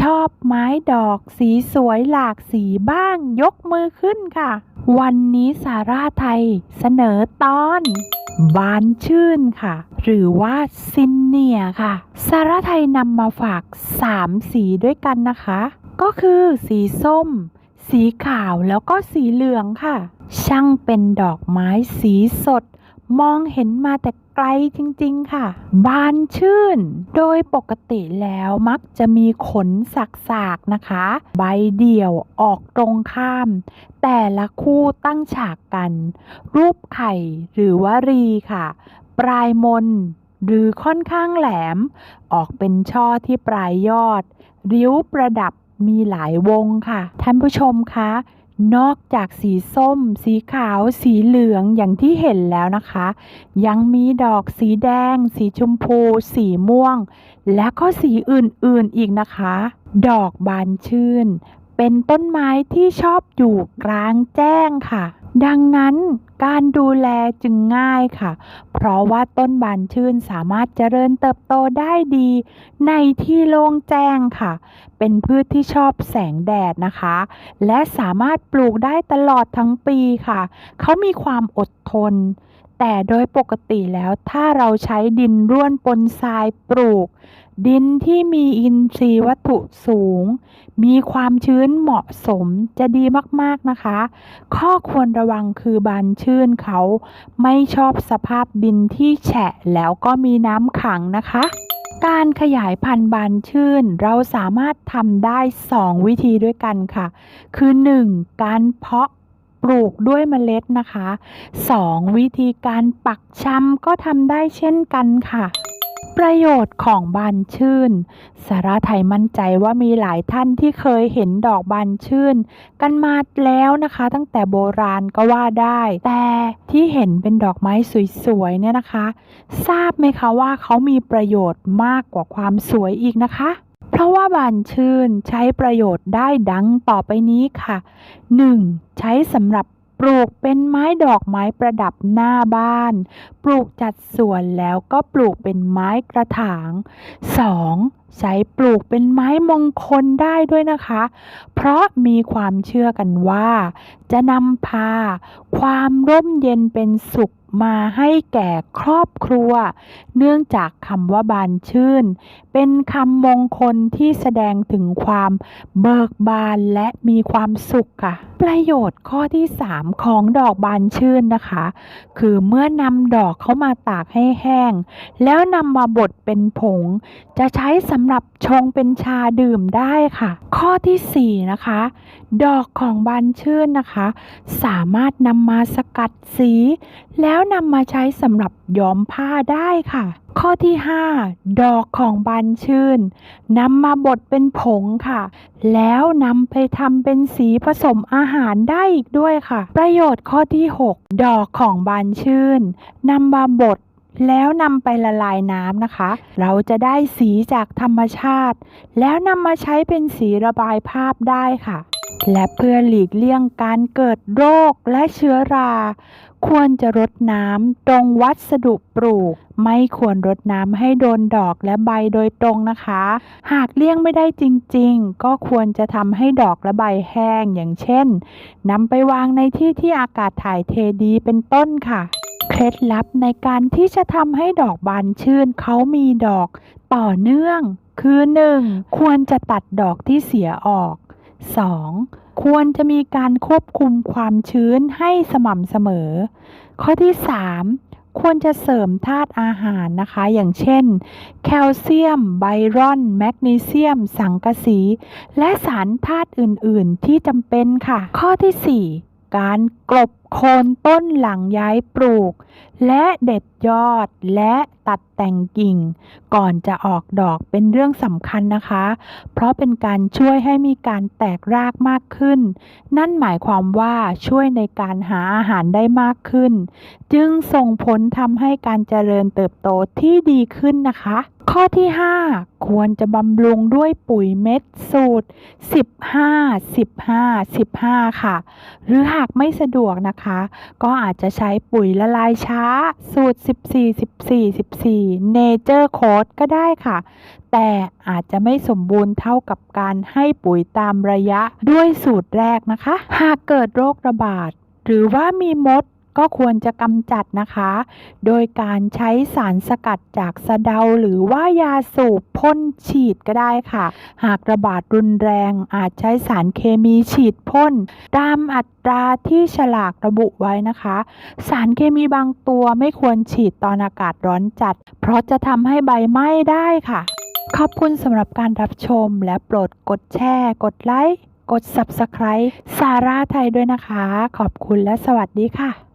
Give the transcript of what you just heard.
ชอบไม้ดอกสีสวยหลากสีบ้างยกมือขึ้นค่ะ วันนี้สาราไทยเสนอตอน บานชื่นค่ะ หรือว่าซินเนียค่ะ สาราไทยนำมาฝาก3สีด้วยกันนะคะ ก็คือสีส้ม สีขาวแล้วก็สีเหลืองค่ะ ช่างเป็นดอกไม้สีสด มองเห็นมาแต่ไกลจริงๆค่ะ บานชื่น โดยปกติแล้วมักจะมีขนสักๆนะคะ ใบเดี่ยวออกตรงข้าม แต่ละคู่ตั้งฉากกัน รูปไข่หรือว่ารีค่ะ ปลายมน หรือค่อนข้างแหลม ออกเป็นช่อที่ปลายยอด ริ้วประดับมีหลายวงค่ะ ท่านผู้ชมคะ นอกจากสีส้ม สีขาว สีเหลืองอย่างที่เห็นแล้วนะคะ ยังมีดอกสีแดง สีชมพู สีม่วง และก็สีอื่นๆอีกนะคะ ดอกบานชื่น เป็นต้นไม้ที่ชอบอยู่กลางแจ้งค่ะ ดังนั้นการดูแลจึงง่ายค่ะ เพราะว่าต้นบานชื่นสามารถเจริญเติบโตได้ดี ในที่โล่งแจ้งค่ะ เป็นพืชที่ชอบแสงแดดนะคะ และสามารถปลูกได้ตลอดทั้งปีค่ะ เขามีความอดทน แต่โดยปกติแล้วถ้าเราใช้ดินร่วนปนทรายปลูก ดินที่มีอินทรีย์วัตถุสูง มีความชื้นเหมาะสมจะดีมากๆนะคะ ข้อควรระวังคือบานชื่นเขาไม่ชอบสภาพดินที่แฉะแล้วก็มีน้ำขังนะคะการขยายพันธุ์บานชื่น เราสามารถทำได้ 2 วิธีด้วยกันค่ะ คือ 1. การเพาะ ลูกด้วยเมล็ดนะคะ 2. วิธีการปักชำก็ทำได้เช่นกันค่ะ ประโยชน์ของบานชื่น สาราไทยมั่นใจว่ามีหลายท่านที่เคยเห็นดอกบานชื่น กันมาแล้วนะคะ ตั้งแต่โบราณก็ว่าได้ แต่ที่เห็นเป็นดอกไม้สวยๆเนี่ยนะคะ ทราบไหมคะว่าเขามีประโยชน์มากกว่าความสวยอีกนะคะ เพราะว่าบานชื่นใช้ประโยชน์ได้ดังต่อไปนี้ค่ะ 1. ใช้สำหรับปลูกเป็นไม้ดอกไม้ประดับหน้าบ้าน ปลูกจัดสวนแล้วก็ปลูกเป็นไม้กระถาง 2. ใช้ปลูกเป็นไม้มงคลได้ด้วยนะคะ เพราะมีความเชื่อกันว่า จะนำพา ความร่มเย็นเป็นสุข มาให้แก่ครอบครัว เนื่องจากคำว่าบานชื่น เป็นคำมงคลที่แสดงถึงความเบิกบานและมีความสุขค่ะ ประโยชน์ข้อที่ 3 ของดอกบานชื่นนะคะ คือเมื่อนำดอกเข้ามาตากให้แห้ง แล้วนำมาบดเป็นผง จะใช้สำหรับชงเป็นชาดื่มได้ค่ะ ข้อทีสี่4นะคะ ดอกของบานชื่นนะคะ สามารถนำมาสกัดสีแล้วแล้วนำมาใช้สำหรับย้อมผ้าได้ค่ะ ข้อที่ 5 ดอกของบานชื่นนำมาบดเป็นผงค่ะ แล้วนำไปทำเป็นสีผสมอาหารได้อีกด้วยค่ะ ประโยชน์ข้อที่ 6 ดอกของบานชื่นนำมาบดแล้วนำไปละลายน้ำนะคะ เราจะได้สีจากธรรมชาติ แล้วนำมาใช้เป็นสีระบายภาพได้ค่ะ และเพื่อหลีกเลี่ยงการเกิดโรคและเชื้อรา ควรจะรดน้ำตรงวัสดุปลูก ไม่ควรรดน้ำให้โดนดอกและใบโดยตรงนะคะ หากเลี่ยงไม่ได้จริงๆ ก็ควรจะทำให้ดอกและใบแห้งอย่างเช่นนำไปวางในที่ที่อากาศถ่ายเทดีเป็นต้นค่ะ เคล็ดลับในการที่จะทำให้ดอกบานชื่นเขามีดอกต่อเนื่องคือ 1. ควรจะตัดดอกที่เสียออก 2. ควรจะมีการควบคุมความชื้นให้สม่ำเสมอ ข้อที่ 3 ควรจะเสริมธาตุอาหารนะคะ อย่างเช่น แคลเซียม ไบรอน แมกนีเซียม สังกะสี และสารธาตุอื่น ๆ ที่จำเป็นค่ะ ข้อที่ 4 การกลบโคนต้นหลังย้ายปลูก และเด็ดยอดและตัดแต่งกิ่ง ก่อนจะออกดอกเป็นเรื่องสำคัญนะคะ เพราะเป็นการช่วยให้มีการแตกรากมากขึ้น นั่นหมายความว่าช่วยในการหาอาหารได้มากขึ้น จึงส่งผลทำให้การเจริญเติบโตที่ดีขึ้นนะคะ ข้อที่ 5 ควรจะบำรุงด้วยปุ๋ยเม็ดสูตร 15 15 15 ค่ะ หรือหากไม่สะดวกนะคะ ก็อาจจะใช้ปุ๋ยละลายช้า สูตร 14 14 14 Nature Code ก็ได้ค่ะ แต่อาจจะไม่สมบูรณ์เท่ากับการให้ปุ๋ยตามระยะด้วยสูตรแรกนะคะ หากเกิดโรคระบาดหรือว่ามีมด ก็ควรจะกำจัดนะคะ โดยการใช้สารสกัดจากสะเดาหรือว่ายาสูบพ่นฉีดก็ได้ค่ะ หากระบาดรุนแรงอาจใช้สารเคมีฉีดพ่นตามอัตราที่ฉลากระบุไว้นะคะ สารเคมีบางตัวไม่ควรฉีดตอนอากาศร้อนจัด เพราะจะทำให้ใบไหม้ได้ค่ะ ขอบคุณสำหรับการรับชมและโปรดกดแชร์ กดไลค์กด Subscribe สาราไทยด้วยนะคะ ขอบคุณและสวัสดีค่ะ